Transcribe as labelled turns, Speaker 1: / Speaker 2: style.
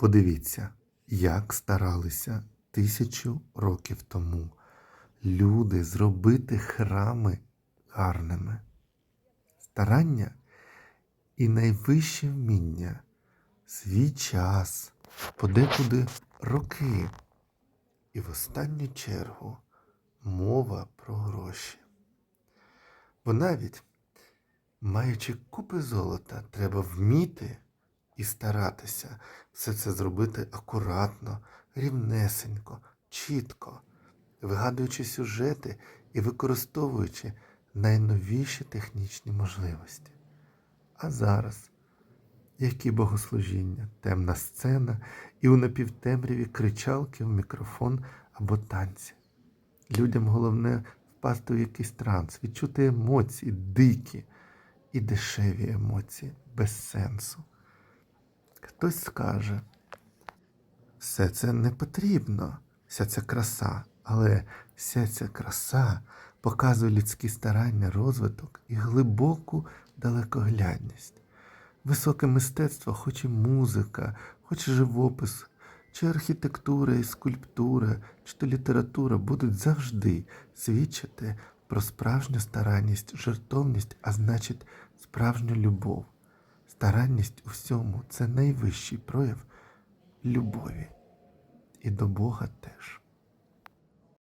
Speaker 1: Подивіться, як старалися тисячу років тому люди зробити храми гарними. Старання і найвище вміння, свій час, подекуди роки. І в останню чергу мова про гроші. Бо навіть маючи купи золота, треба вміти і старатися все це зробити акуратно, рівнесенько, чітко, вигадуючи сюжети і використовуючи найновіші технічні можливості. А зараз які богослужіння, темна сцена і у напівтемряві кричалки в мікрофон або танці. Людям головне впасти в якийсь транс, відчути емоції, дикі і дешеві емоції, без сенсу. Хтось скаже, все це не потрібно, вся ця краса, але вся ця краса показує людські старання, розвиток і глибоку далекоглядність. Високе мистецтво, хоч і музика, хоч і живопис, чи архітектура і скульптура, чи то література будуть завжди свідчити про справжню старанність, жертовність, а значить, справжню любов. Старанність у всьому це найвищий прояв любові. І до Бога теж.